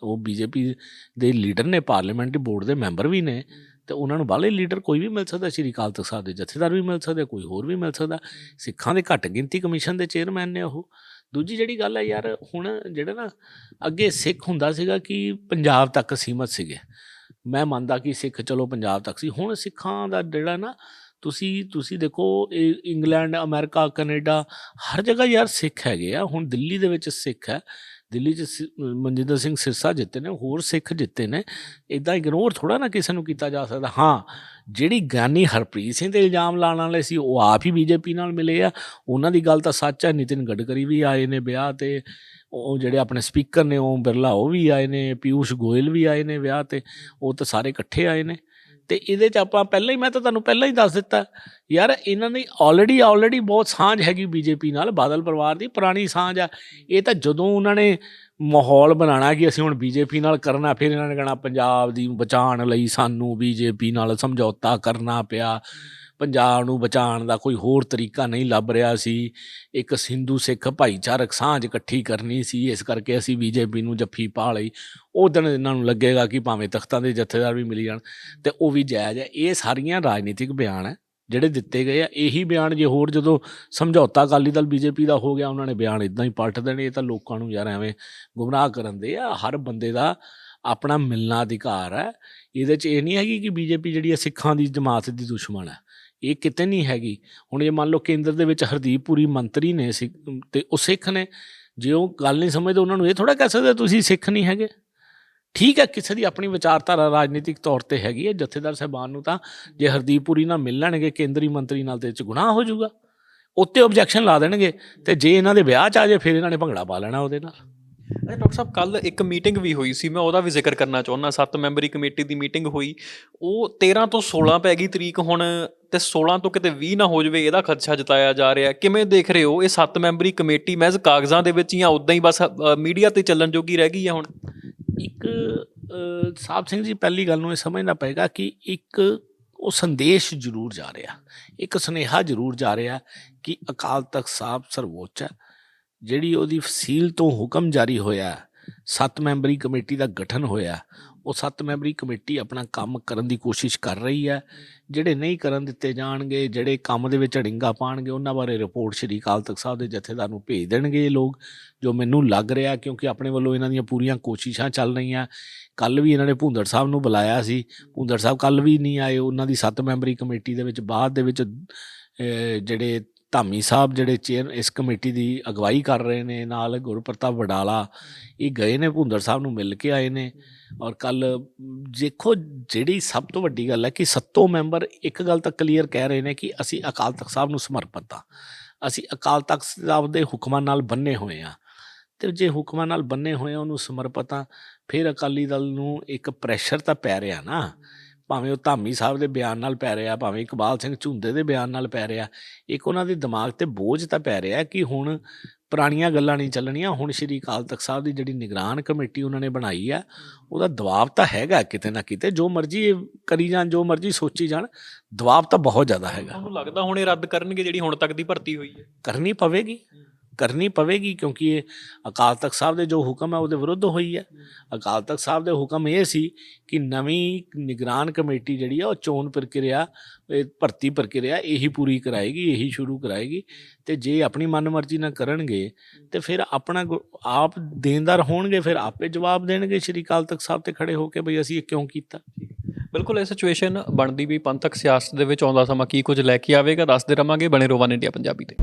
ਉਹ ਬੀਜੇਪੀ ਦੇ ਲੀਡਰ ਨੇ, ਪਾਰਲੀਮੈਂਟਰੀ ਬੋਰਡ ਦੇ ਮੈਂਬਰ ਵੀ ਨੇ, ਤੇ ਉਹਨਾਂ ਨੂੰ ਬਾਹਲੇ ਲੀਡਰ ਕੋਈ ਵੀ ਮਿਲ ਸਕਦਾ, ਸ਼੍ਰੀ ਅਕਾਲ ਤਖਤ ਸਾਹਿਬ ਦੇ ਜਥੇਦਾਰ ਵੀ ਮਿਲ ਸਕਦੇ, ਕੋਈ ਹੋਰ ਵੀ ਮਿਲ ਸਕਦਾ। ਸਿੱਖਾਂ ਦੇ ਘੱਟ ਗਿਣਤੀ ਕਮਿਸ਼ਨ ਦੇ ਚੇਅਰਮੈਨ ਨੇ ਉਹ। ਦੂਜੀ ਜਿਹੜੀ ਗੱਲ ਹੈ ਯਾਰ, ਹੁਣ ਜਿਹੜਾ ਨਾ ਅੱਗੇ ਸਿੱਖ ਹੁੰਦਾ ਸੀਗਾ ਕਿ ਪੰਜਾਬ ਤੱਕ ਸੀਮਤ ਸੀਗੇ। ਮੈਂ ਮੰਨਦਾ ਕਿ ਸਿੱਖ ਚਲੋ ਪੰਜਾਬ ਤੱਕ ਸੀ। ਹੁਣ ਸਿੱਖਾਂ ਦਾ ਜਿਹੜਾ ਨਾ ਤੁਸੀਂ ਤੁਸੀਂ ਦੇਖੋ, ਇਹ ਇੰਗਲੈਂਡ, ਅਮਰੀਕਾ, ਕੈਨੇਡਾ, ਹਰ ਜਗ੍ਹਾ ਯਾਰ ਸਿੱਖ ਹੈਗੇ ਆ। ਹੁਣ ਦਿੱਲੀ ਦੇ ਵਿੱਚ ਸਿੱਖ ਹੈ। ਦਿੱਲੀ 'ਚ ਸਿ- ਮਨਜਿੰਦਰ ਸਿੰਘ ਸਿਰਸਾ ਜਿੱਤੇ ਨੇ, ਹੋਰ ਸਿੱਖ ਜਿੱਤੇ ਨੇ। ਇਦਾਂ ਇਗਨੋਰ ਥੋੜਾ ਨਾ ਕਿਸੇ ਨੂੰ ਕੀਤਾ ਜਾ ਸਕਦਾ। ਹਾਂ, ਜਿਹੜੀ ਗਿਆਨੀ ਹਰਪ੍ਰੀਤ ਸਿੰਘ ਤੇ ਇਲਜ਼ਾਮ ਲਾਉਣ ਵਾਲੇ ਸੀ, ਉਹ ਆਪ ਹੀ ਬੀਜੇਪੀ ਨਾਲ ਮਿਲੇ ਆ। ਉਹਨਾਂ ਦੀ ਗੱਲ ਤਾਂ ਸੱਚ ਹੈ, ਨਿਤਿਨ ਗਡਕਰੀ ਵੀ ਆਏ ਨੇ ਵਿਆਹ ਤੇ। ਉਹ ਜਿਹੜੇ ਆਪਣੇ ਸਪੀਕਰ ਨੇ, ਓਮ ਬਿਰਲਾ, ਉਹ ਵੀ ਆਏ ਨੇ। ਪਿਊਸ਼ ਗੋਇਲ ਵੀ ਆਏ ਨੇ ਵਿਆਹ ਤੇ। ਉਹ ਤਾਂ ਸਾਰੇ ਇਕੱਠੇ ਆਏ ਨੇ। ਤੇ ਇਹਦੇ ਚ ਆਪਾਂ ਪਹਿਲਾਂ ਹੀ, ਮੈਂ ਤਾਂ ਤੁਹਾਨੂੰ ਪਹਿਲਾਂ ਹੀ ਦੱਸ ਦਿੱਤਾ, ਯਾਰ ਇਹਨਾਂ ਦੀ ਆਲਰੇਡੀ ਆਲਰੇਡੀ ਬਹੁਤ ਸਾਂਝ ਹੈਗੀ ਬੀਜੇਪੀ ਨਾਲ, ਬਾਦਲ ਪਰਿਵਾਰ ਦੀ ਪੁਰਾਣੀ ਸਾਂਝ ਆ। ਇਹ ਤਾਂ ਜਦੋਂ ਉਹਨਾਂ ਨੇ ਮਾਹੌਲ ਬਣਾਉਣਾ ਕਿ ਅਸੀਂ ਹੁਣ ਬੀਜੇਪੀ ਨਾਲ ਕਰਨਾ, ਫਿਰ ਇਹਨਾਂ ਨੇ ਕਹਿਣਾ ਪੰਜਾਬ ਦੀ ਬਚਾਉਣ ਲਈ ਸਾਨੂੰ ਬੀਜੇਪੀ ਨਾਲ ਸਮਝੌਤਾ ਕਰਨਾ ਪਿਆ। ਪੰਜਾਬ ਨੂੰ ਬਚਾਉਣ ਦਾ ਕੋਈ ਹੋਰ ਤਰੀਕਾ ਨਹੀਂ ਲੱਭ ਰਿਹਾ ਸੀ। ਇੱਕ ਸਿੰਧੂ ਸਿੱਖ ਭਾਈਚਾਰਕ ਸਾਂਝ ਇਕੱਠੀ ਕਰਨੀ ਸੀ, ਇਸ ਕਰਕੇ ਅਸੀਂ ਬੀਜੇਪੀ ਨੂੰ ਜੱਫੀ ਪਾ ਲਈ। ਉਹ ਦਿਨ ਇਹਨਾਂ ਨੂੰ ਲੱਗੇਗਾ ਕਿ ਭਾਵੇਂ ਤਖਤਾਂ ਦੇ ਜਥੇਦਾਰ ਵੀ ਮਿਲ ਜਾਣ ਤੇ ਉਹ ਵੀ ਜਾਇਜ਼ ਹੈ। ਇਹ ਸਾਰੀਆਂ ਰਾਜਨੀਤਿਕ ਬਿਆਨ ਹੈ। ਜਿਹੜੇ ਦਿੱਤੇ ਗਏ ਆ, ਇਹੀ ਬਿਆਨ ਜੇ ਹੋਰ ਜਦੋਂ ਸਮਝੌਤਾ ਅਕਾਲੀ ਦਲ ਬੀਜੇਪੀ ਦਾ ਹੋ ਗਿਆ, ਉਹਨਾਂ ਨੇ ਬਿਆਨ ਇਦਾਂ ਹੀ ਪਲਟ ਦੇਣੇ, ਇਹ ਤਾਂ ਲੋਕਾਂ ਨੂੰ ਯਾਰ ਐਵੇਂ ਗੁੰਮਰਾਹ ਕਰਨ ਦੇ ਆ। ਹਰ ਬੰਦੇ ਦਾ ਆਪਣਾ ਮਿਲਣਾ ਅਧਿਕਾਰ ਹੈ। ਇਹਦੇ 'ਚ ਇਹ ਨਹੀਂ ਹੈਗੀ ਕਿ ਬੀਜੇਪੀ ਜਿਹੜੀ ਹੈ ਸਿੱਖਾਂ ਦੀ ਜਮਾਤ ਦੀ ਦੁਸ਼ਮਣ ਹੈ। ਇਹ ਕਿਤੇ ਨਹੀਂ ਹੈਗੀ। ਹੁਣ ਜੇ ਮੰਨ ਲਓ ਕੇਂਦਰ ਦੇ ਵਿੱਚ ਹਰਦੀਪ ਪੁਰੀ ਮੰਤਰੀ ਨੇ ਸਿੱਖ, ਤੇ ਉਹ ਸਿੱਖ ਨੇ। ਜੇ ਉਹ ਗੱਲ ਨਹੀਂ ਸਮਝਦੇ, ਉਹਨਾਂ ਨੂੰ ਇਹ ਥੋੜਾ ਕਹਿ ਸਕਦੇ ਤੁਸੀਂ ਸਿੱਖ ਨਹੀਂ ਹੈਗੇ। ਠੀਕ ਹੈ, ਕਿਸੇ ਦੀ ਆਪਣੀ ਵਿਚਾਰਧਾਰਾ ਰਾਜਨੀਤਿਕ ਤੌਰ ਤੇ ਹੈਗੀ ਹੈ, ਜਥੇਦਾਰ ਸਾਹਿਬਾਨ ਨੂੰ ਤਾਂ ਜੇ ਹਰਦੀਪ ਪੁਰੀ ਨਾਲ ਲੈਣਗੇ ਕੇਂਦਰੀ ਮੰਤਰੀ ਨਾਲ ਤੇ ਇਹ ਚ ਗੁਨਾਹ ਹੋ ਜਾਊਗਾ। ਉੱਤੇ ਆਬਜੈਕਸ਼ਨ ਲਾ ਦੇਣਗੇ ਤੇ ਜੇ ਇਹਨਾਂ ਦੇ ਵਿਆਹ ਚ ਆ ਜੇ ਫਿਰ ਇਹਨਾਂ ਨੇ ਭੰਗੜਾ ਪਾ ਲੈਣਾ ਉਹਦੇ ਨਾਲ। ਅੱਛਾ ਡਾਕਟਰ ਸਾਹਿਬ ਕੱਲ ਇੱਕ ਮੀਟਿੰਗ ਵੀ ਹੋਈ ਸੀ, ਮੈਂ ਉਹਦਾ ਵੀ ਜ਼ਿਕਰ ਕਰਨਾ ਚਾਹੁੰਦਾ। ਸੱਤ ਮੈਂਬਰੀ ਕਮੇਟੀ ਦੀ ਮੀਟਿੰਗ ਹੋਈ। ਉਹ 13 ਤੋਂ 16 ਪੈ ਗਈ ਤਰੀਕ ਹੁਣ ਤੇ 16 ਤੋਂ ਕਿਤੇ 20 ਨਾ ਹੋ ਜਾਵੇ, ਇਹਦਾ ਖਦਸ਼ਾ ਜਤਾਇਆ ਜਾ ਰਿਹਾ। ਕਿਵੇਂ ਦੇਖ ਰਹੇ ਹੋ ਇਹ ਸੱਤ ਮੈਂਬਰੀ ਕਮੇਟੀ? ਮਹਿਜ਼ ਕਾਗਜ਼ਾਂ ਦੇ ਵਿੱਚ ਜਾਂ ਉਦਾਂ ਹੀ ਬਸ ਮੀਡੀਆ ਤੇ ਚੱਲਣ ਜੋਗੀ ਰਹਿ ਗਈ ਹੈ ਹੁਣ। ਇੱਕ ਸਾਹਿਬ ਸਿੰਘ ਜੀ ਪਹਿਲੀ ਗੱਲ ਨੂੰ ਇਹ ਸਮਝਣਾ ਪਏਗਾ ਕਿ ਇੱਕ ਉਹ ਸੰਦੇਸ਼ ਜ਼ਰੂਰ ਜਾ ਰਿਹਾ। ਇੱਕ ਸੁਨੇਹਾ ਜ਼ਰੂਰ ਜਾ ਰਿਹਾ ਕਿ ਅਕਾਲ ਤਖਤ ਸਾਹਿਬ ਸਰਵੋੱਚ ਹੈ। ਜਿਹੜੀ ਉਹਦੀ ਫਸੀਲ ਤੋਂ ਹੁਕਮ ਜਾਰੀ ਹੋਇਆ, ਸੱਤ ਮੈਂਬਰੀ ਕਮੇਟੀ ਦਾ ਗਠਨ ਹੋਇਆ ਉਹ ਸੱਤ ਮੈਂਬਰੀ ਕਮੇਟੀ ਆਪਣਾ ਕੰਮ ਕਰਨ ਦੀ ਕੋਸ਼ਿਸ਼ ਕਰ ਰਹੀ ਹੈ। ਜਿਹੜੇ ਨਹੀਂ ਕਰਨ ਦਿੱਤੇ ਜਾਣਗੇ, ਜਿਹੜੇ ਕੰਮ ਦੇ ਵਿੱਚ ਅੜਿੰਗਾ ਪਾਣਗੇ, ਉਹਨਾਂ ਬਾਰੇ ਰਿਪੋਰਟ ਸ਼੍ਰੀ ਅਕਾਲ ਤਖਤ ਸਾਹਿਬ ਦੇ ਜਥੇਦਾਰ ਨੂੰ ਭੇਜ ਦੇਣਗੇ ਇਹ ਲੋਕ, ਜੋ ਮੈਨੂੰ ਲੱਗ ਰਿਹਾ ਕਿਉਂਕਿ ਆਪਣੇ ਵੱਲੋਂ ਇਹਨਾਂ ਦੀਆਂ ਪੂਰੀਆਂ ਕੋਸ਼ਿਸ਼ਾਂ ਚੱਲ ਰਹੀਆਂ। ਕੱਲ ਵੀ ਇਹਨਾਂ ਨੇ ਭੁੰਦੜ ਸਾਹਿਬ ਨੂੰ ਬੁਲਾਇਆ ਸੀ। ਭੁੰਦੜ ਸਾਹਿਬ ਕੱਲ ਵੀ ਨਹੀਂ ਆਏ, ਉਹਨਾਂ ਦੀ ਸੱਤ ਮੈਂਬਰੀ ਕਮੇਟੀ ਦੇ ਵਿੱਚ ਬਾਅਦ ਦੇ ਵਿੱਚ ਜਿਹੜੇ ਧਾਮੀ ਸਾਹਿਬ ਜਿਹੜੇ ਚੇਅਰ, ਇਸ ਕਮੇਟੀ ਦੀ ਅਗਵਾਈ ਕਰ ਰਹੇ ਨੇ ਨਾਲ ਗੁਰਪ੍ਰਤਾਪ ਵਡਾਲਾ, ਇਹ ਗਏ ਨੇ ਭੁੰਦੜ ਸਾਹਿਬ ਨੂੰ ਮਿਲ ਕੇ ਆਏ ਨੇ। ਔਰ ਕੱਲ ਦੇਖੋ ਜਿਹੜੀ ਸਭ ਤੋਂ ਵੱਡੀ ਗੱਲ ਹੈ ਕਿ ਸੱਤੋਂ ਮੈਂਬਰ ਇੱਕ ਗੱਲ ਤਾਂ ਕਲੀਅਰ ਕਹਿ ਰਹੇ ਨੇ ਕਿ ਅਸੀਂ ਅਕਾਲ ਤਖਤ ਸਾਹਿਬ ਨੂੰ ਸਮਰਪਿਤ ਹਾਂ। ਅਸੀਂ ਅਕਾਲ ਤਖਤ ਸਾਹਿਬ ਦੇ ਹੁਕਮਾਂ ਨਾਲ ਬੰਨੇ ਹੋਏ ਆ ਤੇ ਜੇ ਹੁਕਮਾਂ ਨਾਲ ਬੰਨੇ ਹੋਏ ਆ ਉਹਨੂੰ ਸਮਰਪਿਤ ਹਾਂ, ਫਿਰ ਅਕਾਲੀ ਦਲ ਨੂੰ ਇੱਕ ਪ੍ਰੈਸ਼ਰ ਤਾਂ ਪੈ ਰਿਹਾ ਨਾ। ਭਾਵੇਂ ਉਹ ਧਾਮੀ ਸਾਹਿਬ ਦੇ ਬਿਆਨ ਨਾਲ ਪੈ ਰਿਹਾ, ਭਾਵੇਂ ਇਕਬਾਲ ਸਿੰਘ ਝੁੰਦੇ ਦੇ ਬਿਆਨ ਨਾਲ ਪੈ ਰਿਹਾ, ਇੱਕ ਉਹਨਾਂ ਦੇ ਦਿਮਾਗ ਤੇ ਬੋਝ ਤਾਂ ਪੈ ਰਿਹਾ ਕਿ ਹੁਣ ਪੁਰਾਣੀਆਂ ਗੱਲਾਂ ਨਹੀਂ ਚੱਲਣੀਆਂ। ਹੁਣ ਸ਼੍ਰੀ ਅਕਾਲ ਤਖਤ ਸਾਹਿਬ ਦੀ ਜਿਹੜੀ ਨਿਗਰਾਨ ਕਮੇਟੀ ਉਹਨਾਂ ਨੇ ਬਣਾਈ ਆ ਉਹਦਾ ਦਬਾਅ ਤਾਂ ਹੈਗਾ ਕਿਤੇ ਨਾ ਕਿਤੇ ਜੋ ਮਰਜ਼ੀ ਕਰੀ ਜਾਣ ਜੋ ਮਰਜ਼ੀ ਸੋਚੀ ਜਾਣ ਦਬਾਅ ਤਾਂ ਬਹੁਤ ਜ਼ਿਆਦਾ ਹੈਗਾ। ਤੁਹਾਨੂੰ ਲੱਗਦਾ ਹੁਣ ਇਹ ਰੱਦ ਕਰਨਗੇ ਜਿਹੜੀ ਹੁਣ ਤੱਕ ਦੀ ਭਰਤੀ ਹੋਈ ਹੈ। ਕਰਨੀ ਪਵੇਗੀ। ਕਰਨੀ ਪਵੇਗੀ ਕਿਉਂਕਿ ਇਹ ਅਕਾਲ ਤਖਤ ਸਾਹਿਬ ਦੇ ਜੋ ਹੁਕਮ ਹੈ ਉਹਦੇ ਵਿਰੁੱਧ ਹੋਈ ਹੈ। ਅਕਾਲ ਤਖਤ ਸਾਹਿਬ ਦੇ ਹੁਕਮ ਇਹ ਸੀ ਕਿ ਨਵੀਂ ਨਿਗਰਾਨ ਕਮੇਟੀ ਜਿਹੜੀ ਆ ਉਹ ਚੋਣ ਪ੍ਰਕਿਰਿਆ ਭਰਤੀ ਪ੍ਰਕਿਰਿਆ ਇਹੀ ਪੂਰੀ ਕਰਾਏਗੀ, ਇਹੀ ਸ਼ੁਰੂ ਕਰਾਏਗੀ ਤੇ ਜੇ ਆਪਣੀ ਮਨਮਰਜ਼ੀ ਨਾਲ ਕਰਨਗੇ ਤੇ ਫਿਰ ਆਪਣਾ ਗੁ- ਆਪ ਦੇਣਦਾਰ ਹੋਣਗੇ, ਫਿਰ ਆਪੇ ਜਵਾਬ ਦੇਣਗੇ ਸ਼੍ਰੀ ਅਕਾਲ ਤਖਤ ਸਾਹਿਬ ਤੇ ਖੜੇ ਹੋ ਕੇ ਬਈ ਅਸੀਂ ਇਹ ਕਿਉਂ ਕੀਤਾ? ਬਿਲਕੁਲ, ਇਹ ਸਿਚੁਏਸ਼ਨ ਬਣਦੀ ਵੀ ਪੰਥਕ ਸਿਆਸਤ ਦੇ ਵਿੱਚ ਆਉਂਦਾ ਸਮਾਂ ਕੀ ਕੁਝ ਲੈ ਕੇ ਆਵੇਗਾ, ਦੱਸਦੇ ਰਵਾਂਗੇ ਬਣੇ ਰੋਵਾਨ ਇੰਡੀਆ ਪੰਜਾਬੀ ਤੇ।